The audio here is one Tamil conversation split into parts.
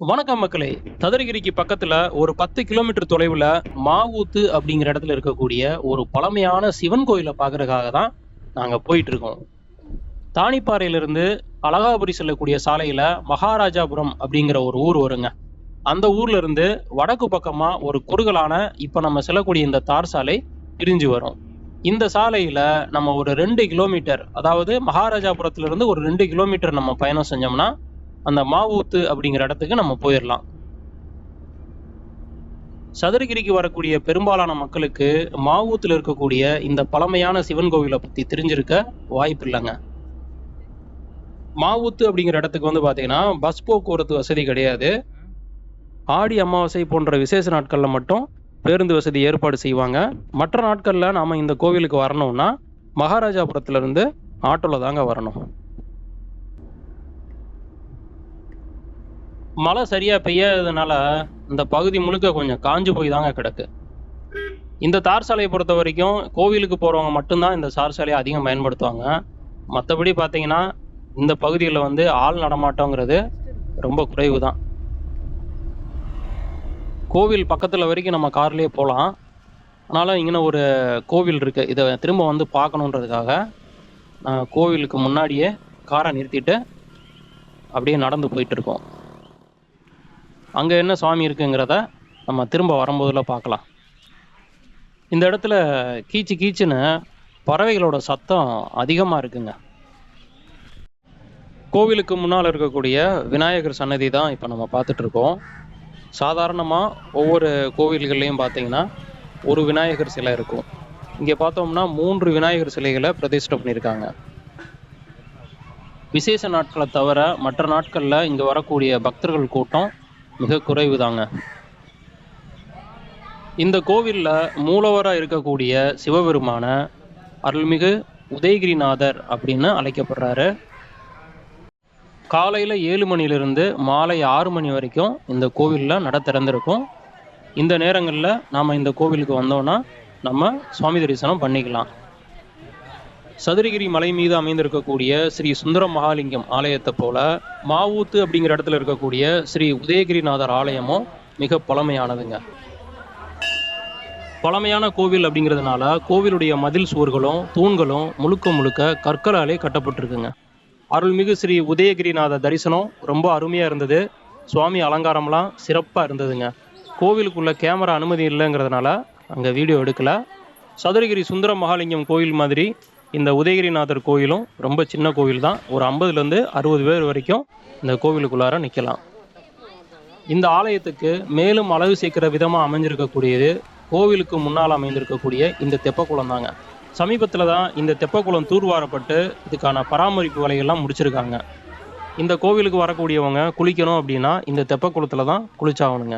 வணக்கம் மக்களே. ததரகிரிக்கு பக்கத்துல ஒரு பத்து கிலோமீட்டர் தொலைவுல மாவூத்து அப்படிங்கிற இடத்துல இருக்கக்கூடிய ஒரு பழமையான சிவன் கோயிலை பார்க்கறதுக்காக தான் நாங்க போயிட்டு இருக்கோம் தானிப்பாறையிலிருந்து அழகாபுரி செல்லக்கூடிய சாலையில மகாராஜாபுரம் அப்படிங்கிற ஒரு ஊர் வருங்க. அந்த ஊர்ல இருந்து வடக்கு பக்கமா ஒரு குறுகலான இப்ப நம்ம செல்லக்கூடிய இந்த தார் சாலை பிரிஞ்சு வரும். இந்த சாலையில நம்ம ஒரு ரெண்டு கிலோமீட்டர் அதாவது மகாராஜாபுரத்துல இருந்து ஒரு ரெண்டு கிலோமீட்டர் நம்ம பயணம் செஞ்சோம்னா அந்த மாவூத்து அப்படிங்கிற இடத்துக்கு நம்ம போயிடலாம் சதுரகிரிக்கு வரக்கூடிய பெரும்பாலான மக்களுக்கு மாவூத்துல இருக்கக்கூடிய இந்த பழமையான சிவன் கோவிலை பத்தி தெரிஞ்சிருக்க வாய்ப்பு இல்லைங்க. மாவூத்து அப்படிங்கிற இடத்துக்கு வந்து பாத்தீங்கன்னா பஸ் போக்குவரத்து வசதி கிடையாது. ஆடி அமாவாசை போன்ற விசேஷ நாட்கள்ல மட்டும் பேருந்து வசதி ஏற்பாடு செய்வாங்க. மற்ற நாட்கள்ல நாம இந்த கோவிலுக்கு வரணும்னா மகாராஜாபுரத்துல இருந்து ஆட்டோல தாங்க வரணும். மழை சரியா பெய்யாததுனால இந்த பகுதி முழுக்க கொஞ்சம் காஞ்சு போய் தாங்க கிடக்கு. இந்த தார் சாலையை பொறுத்த வரைக்கும் கோவிலுக்கு போறவங்க மட்டும்தான் இந்த தார் சாலையை அதிகம் பயன்படுத்துவாங்க. மற்றபடி பார்த்தீங்கன்னா இந்த பகுதியில் வந்து ஆள் நடமாட்டங்கிறது ரொம்ப குறைவு தான் கோவில் பக்கத்தில் வரைக்கும் நம்ம கார்லேயே போகலாம் ஆனாலும் இங்கே ஒரு கோவில் இருக்கு. இதை திரும்ப வந்து பார்க்கணுன்றதுக்காக நான் கோவிலுக்கு முன்னாடியே காரை நிறுத்திட்டு அப்படியே நடந்து போயிட்டு இருக்கோம். அங்கே என்ன சுவாமி இருக்குங்கிறத நம்ம திரும்ப வரும்போதுல பார்க்கலாம். இந்த இடத்துல கீச்சு கீச்சுன்னு பறவைகளோட சத்தம் அதிகமாக இருக்குங்க. கோவிலுக்கு முன்னால் இருக்கக்கூடிய விநாயகர் சன்னதி தான் இப்போ நம்ம பார்த்துட்டு இருக்கோம் சாதாரணமாக ஒவ்வொரு கோவில்கள்லையும் பார்த்தீங்கன்னா ஒரு விநாயகர் சிலை இருக்கும். இங்கே பார்த்தோம்னா மூன்று விநாயகர் சிலைகளை பிரதிஷ்டை பண்ணியிருக்காங்க. விசேஷ நாட்களை தவிர மற்ற நாட்களில் இங்கே வரக்கூடிய பக்தர்கள் கூட்டம் மிக குறைவு தாங்க இந்த கோவிலில் மூலவராக இருக்கக்கூடிய சிவபெருமான அருள்மிகு உதயகிரிநாதர் அப்படின்னு அழைக்கப்படுறாரு. காலையில் ஏழு மணிலிருந்து மாலை ஆறு மணி வரைக்கும் இந்த கோவிலில் நட திறந்திருக்கும். இந்த நேரங்களில் நாம் இந்த கோவிலுக்கு வந்தோம்னா நம்ம சுவாமி தரிசனம் பண்ணிக்கலாம். சதுரகிரி மலை மீது அமைந்திருக்கக்கூடிய ஸ்ரீ சுந்தர மகாலிங்கம் ஆலயத்தை போல மாவூத்து அப்படிங்கிற இடத்துல இருக்கக்கூடிய ஸ்ரீ உதயகிரிநாதர் ஆலயமும் மிக பழமையானதுங்க. பழமையான கோவில் அப்படிங்கிறதுனால கோவிலுடைய மதில் சுவர்களும் தூண்களும் முழுக்க முழுக்க கற்களாலே கட்டப்பட்டிருக்குங்க. அருள்மிகு ஸ்ரீ உதயகிரிநாத தரிசனம் ரொம்ப அருமையாக இருந்தது. சுவாமி அலங்காரம்லாம் சிறப்பாக இருந்ததுங்க. கோவிலுக்குள்ள கேமரா அனுமதி இல்லைங்கிறதுனால அங்கே வீடியோ எடுக்கல. சதுரகிரி சுந்தர மகாலிங்கம் கோயில் மாதிரி இந்த உதயகிரிநாதர் கோயிலும் ரொம்ப சின்ன கோவில் தான் ஒரு ஐம்பதுலேருந்து அறுபது பேர் வரைக்கும் இந்த கோவிலுக்குள்ளார நிற்கலாம் இந்த ஆலயத்துக்கு மேலும் அழகு சேர்க்கிற விதமாக அமைஞ்சிருக்கக்கூடியது கோவிலுக்கு முன்னால் அமைந்திருக்கக்கூடிய இந்த தெப்பக்குளம் தாங்க சமீபத்தில் தான் இந்த தெப்பக்குளம் தூர்வாரப்பட்டு இதுக்கான பராமரிப்பு வேலைகள்லாம் முடிச்சிருக்காங்க. இந்த கோவிலுக்கு வரக்கூடியவங்க குளிக்கணும் அப்படின்னா இந்த தெப்பக்குளத்தில் தான் குளிச்சாகணுங்க.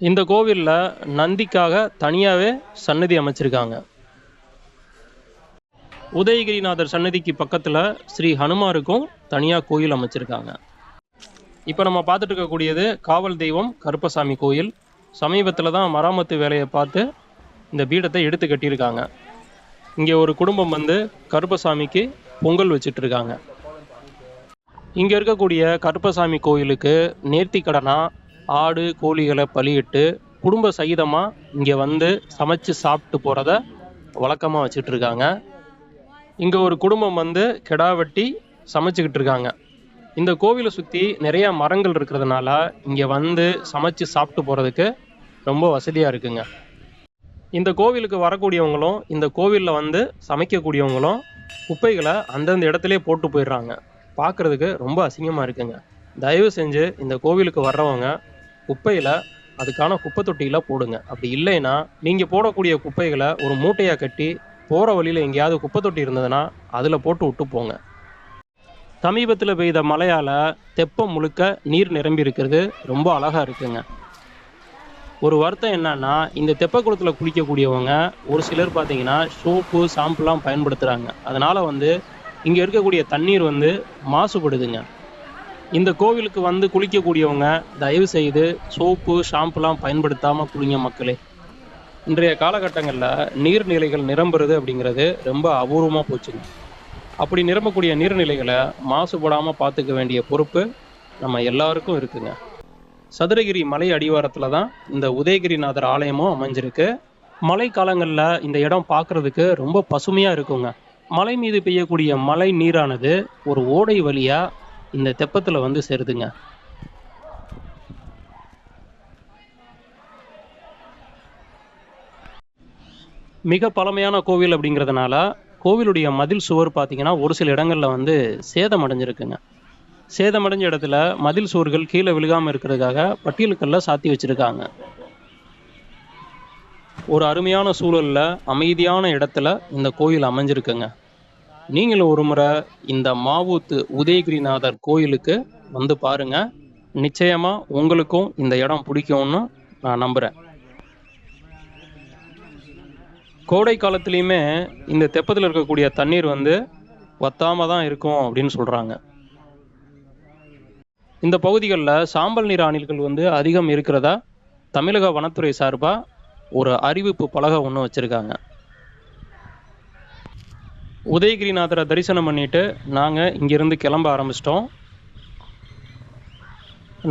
இந்த கோவிலில் நந்திக்காக தனியாகவே சன்னதி அமைச்சிருக்காங்க. உதயகிரிநாதர் சன்னதிக்கு பக்கத்தில் ஸ்ரீ ஹனுமாருக்கும் தனியாக கோயில் அமைச்சிருக்காங்க. இப்போ நம்ம பார்த்துட்டு இருக்கக்கூடியது காவல் தெய்வம் கருப்பசாமி கோயில். சமீபத்தில் தான் மராமத்து வேலையை பார்த்து இந்த பீடத்தை எடுத்து கட்டியிருக்காங்க. இங்கே ஒரு குடும்பம் வந்து கருப்பசாமிக்கு பொங்கல் வச்சிட்டு இருக்காங்க இங்கே இருக்கக்கூடிய கருப்பசாமி கோயிலுக்கு நேர்த்திக்கடனா ஆடு கோழிகளை பலியிட்டு குடும்ப சகிதமாக இங்கே வந்து சமைச்சு சாப்பிட்டு போகிறத வழக்கமாக வச்சுட்ருக்காங்க. இருக்காங்க இங்கே ஒரு குடும்பம் வந்து கிடா வெட்டி சமைச்சுக்கிட்டு இருக்காங்க. இந்த கோவிலை சுற்றி நிறைய மரங்கள் இருக்கிறதுனால இங்கே வந்து சமைச்சு சாப்பிட்டு போகிறதுக்கு ரொம்ப வசதியாக இருக்குங்க. இந்த கோவிலுக்கு வரக்கூடியவங்களும் இந்த கோவிலில் வந்து சமைக்கக்கூடியவங்களும் குப்பைகளை அந்தந்த இடத்துலயே போட்டு போயிடுறாங்க. பார்க்குறதுக்கு ரொம்ப அசிங்கமாக இருக்குங்க. தயவு செஞ்சு இந்த கோவிலுக்கு வர்றவங்க குப்பையில் அதுக்கான குப்பை தொட்டியில் போடுங்க. அப்படி இல்லைன்னா நீங்கள் போடக்கூடிய குப்பைகளை ஒரு மூட்டையாக கட்டி போகிற வழியில் எங்கேயாவது குப்பை தொட்டி இருந்ததுன்னா அதில் போட்டு விட்டு போங்க. சமீபத்தில் பெய்த மழையால் தெப்பம் முழுக்க நீர் நிரம்பி இருக்கிறது ரொம்ப அழகாக இருக்குங்க. ஒரு வருத்தம் என்னன்னா இந்த தெப்பக்குளத்தில் குளிக்கக்கூடியவங்க ஒரு சிலர் பார்த்தீங்கன்னா சோப்பு ஷாம்புலாம் பயன்படுத்துகிறாங்க அதனால் வந்து இங்கே இருக்கக்கூடிய தண்ணீர் வந்து மாசுபடுதுங்க. இந்த கோவிலுக்கு வந்து குளிக்கக்கூடியவங்க தயவு செய்து சோப்பு ஷாம்புலாம் பயன்படுத்தாமல் குளிங்க மக்களே. இன்றைய காலகட்டங்களில் நீர்நிலைகள் நிரம்புறது அப்படிங்கிறது ரொம்ப அபூர்வமாக போச்சுங்க. அப்படி நிரம்பக்கூடிய நீர்நிலைகளை மாசுபடாமல் பார்த்துக்க வேண்டிய பொறுப்பு நம்ம எல்லாருக்கும் இருக்குங்க. சதுரகிரி மலை அடிவாரத்தில் தான் இந்த உதயகிரிநாதர் ஆலயமும் அமைஞ்சிருக்கு. மழை காலங்களில் இந்த இடம் பார்க்குறதுக்கு ரொம்ப பசுமையாக இருக்குங்க. மலை மீது பெய்யக்கூடிய மழை நீரானது ஒரு ஓடை வழியாக இந்த தெப்பத்தில் வந்து சேருதுங்க. மிக பழமையான கோவில் அப்படிங்கிறதுனால கோவிலுடைய மதில் சுவர் பார்த்தீங்கன்னா ஒரு சில இடங்களில் வந்து சேதம் அடைஞ்சிருக்குங்க சேதமடைஞ்ச இடத்துல மதில் சுவர்கள் கீழே விழுகாமல் இருக்கிறதுக்காக பட்டியலுக்கல்ல சாத்தி வச்சுருக்காங்க. ஒரு அருமையான சூழலில் அமைதியான இடத்துல இந்த கோயில் அமைஞ்சிருக்குங்க. நீங்களும் ஒரு முறை இந்த மாவூத்து உதயகிரிநாதர் கோயிலுக்கு வந்து பாருங்கள் நிச்சயமாக உங்களுக்கும் இந்த இடம் பிடிக்கும்னு நான் நம்புகிறேன் கோடை காலத்துலேயுமே இந்த தெப்பத்தில் இருக்கக்கூடிய தண்ணீர் வந்து வத்தாம தான் இருக்கும் அப்படின்னு சொல்கிறாங்க இந்த பகுதிகளில் சாம்பல் நீர் அணில்கள் வந்து அதிகம் இருக்கிறதா? தமிழக வனத்துறை சார்பாக ஒரு அறிவிப்பு பலகை ஒன்று வச்சுருக்காங்க. உதயகிரிநாதரை தரிசனம் பண்ணிட்டு நாங்கள் இங்கேருந்து கிளம்ப ஆரம்பிச்சிட்டோம்.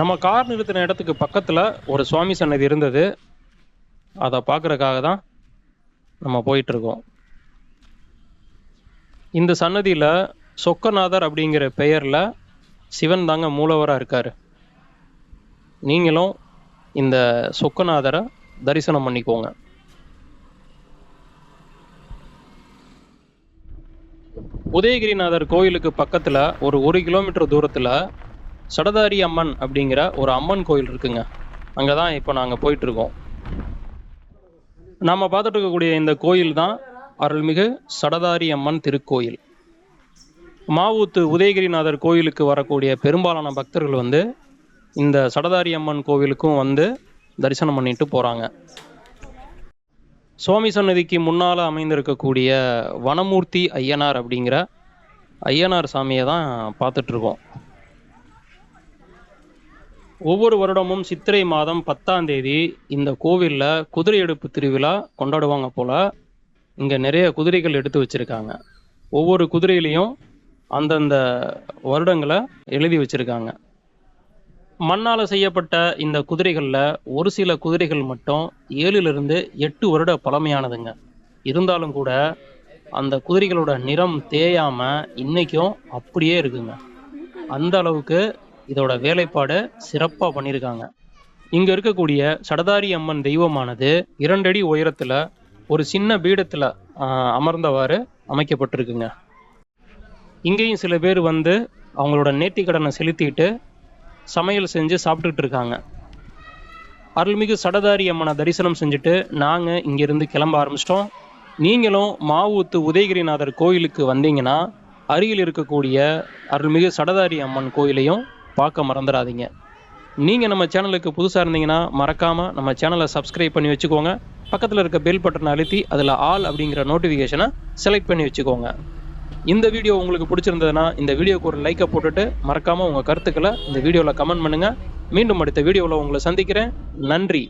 நம்ம கார் நிறுத்தின இடத்துக்கு பக்கத்தில் ஒரு சுவாமி சன்னதி இருந்தது. அதை பார்க்குறக்காக தான் நம்ம போயிட்டுருக்கோம். இந்த சன்னதியில் சொக்கநாதர் அப்படிங்கிற பெயரில் சிவன் தாங்க மூலவராக இருக்கார். நீங்களும் இந்த சொக்கநாதரை தரிசனம் பண்ணிக்கோங்க. உதயகிரிநாதர் கோயிலுக்கு பக்கத்தில் ஒரு ஒரு கிலோமீட்டர் தூரத்தில் சடதாரி அம்மன் அப்படிங்கிற ஒரு அம்மன் கோயில் இருக்குங்க. அங்கே தான் இப்போ நாங்கள் போயிட்டுருக்கோம். நாம் பார்த்துட்டு இருக்கக்கூடிய இந்த கோயில் தான் அருள்மிகு சடதாரி அம்மன் திருக்கோயில். மாவூத்து உதயகிரிநாதர் கோயிலுக்கு வரக்கூடிய பெரும்பாலான பக்தர்கள் வந்து இந்த சடதாரி அம்மன் கோவிலுக்கும் வந்து தரிசனம் பண்ணிட்டு போகிறாங்க சுவாமி சன்னதிக்கு முன்னால் அமைந்திருக்கக்கூடிய வனமூர்த்தி ஐயனார் அப்படிங்கிற ஐயனார் சாமியை தான் பார்த்துட்ருக்கோம் ஒவ்வொரு வருடமும் சித்திரை மாதம் பத்தாம் தேதி இந்த கோவிலில் குதிரை எடுப்பு திருவிழா கொண்டாடுவாங்க போல் இங்கே நிறைய குதிரைகள் எடுத்து வச்சுருக்காங்க. ஒவ்வொரு குதிரையிலையும் அந்தந்த வருடங்களை எழுதி வச்சுருக்காங்க. மண்ணால் செய்யப்பட்ட இந்த குதிரைகளில் ஒரு சில குதிரைகள் மட்டும் ஏழிலிருந்து எட்டு வருட பழமையானதுங்க. இருந்தாலும் கூட அந்த குதிரைகளோட நிறம் தேயாமல் இன்றைக்கும் அப்படியே இருக்குங்க. அந்த அளவுக்கு இதோட வேலைப்பாடை சிறப்பாக பண்ணியிருக்காங்க இங்கே இருக்கக்கூடிய சடதாரி அம்மன் தெய்வமானது இரண்டடி உயரத்தில் ஒரு சின்ன பீடத்தில் அமர்ந்தவாறு அமைக்கப்பட்டிருக்குங்க. இங்கேயும் சில பேர் வந்து அவங்களோட நேர்த்தி கடனை செலுத்திட்டு சமையல் செஞ்சு சாப்பிட்டுட்டு இருக்காங்க. அருள்மிகு சடதாரி அம்மனை தரிசனம் செஞ்சுட்டு நாங்கள் இங்கேருந்து கிளம்ப ஆரம்பிச்சிட்டோம். நீங்களும் மாவூத்து உதயகிரிநாதர் கோயிலுக்கு வந்தீங்கன்னா அருகில் இருக்கக்கூடிய அருள்மிகு சடதாரி அம்மன் கோயிலையும் பார்க்க மறந்துடாதீங்க. நீங்கள் நம்ம சேனலுக்கு புதுசாக இருந்தீங்கன்னா மறக்காமல் நம்ம சேனலை சப்ஸ்கிரைப் பண்ணி வச்சுக்கோங்க. பக்கத்தில் இருக்க பெல் பட்டனை அழுத்தி அதில் ஆல் அப்படிங்கிற நோட்டிஃபிகேஷனை செலக்ட் பண்ணி வச்சுக்கோங்க. இந்த வீடியோ உங்களுக்கு பிடிச்சிருந்ததுன்னா இந்த வீடியோக்கு ஒரு லைக்கை போட்டுட்டு மறக்காமல் உங்கள் கருத்துக்களை இந்த வீடியோவில் கமெண்ட் பண்ணுங்கள் மீண்டும் அடுத்த வீடியோவில் உங்களை சந்திக்கிறேன். நன்றி.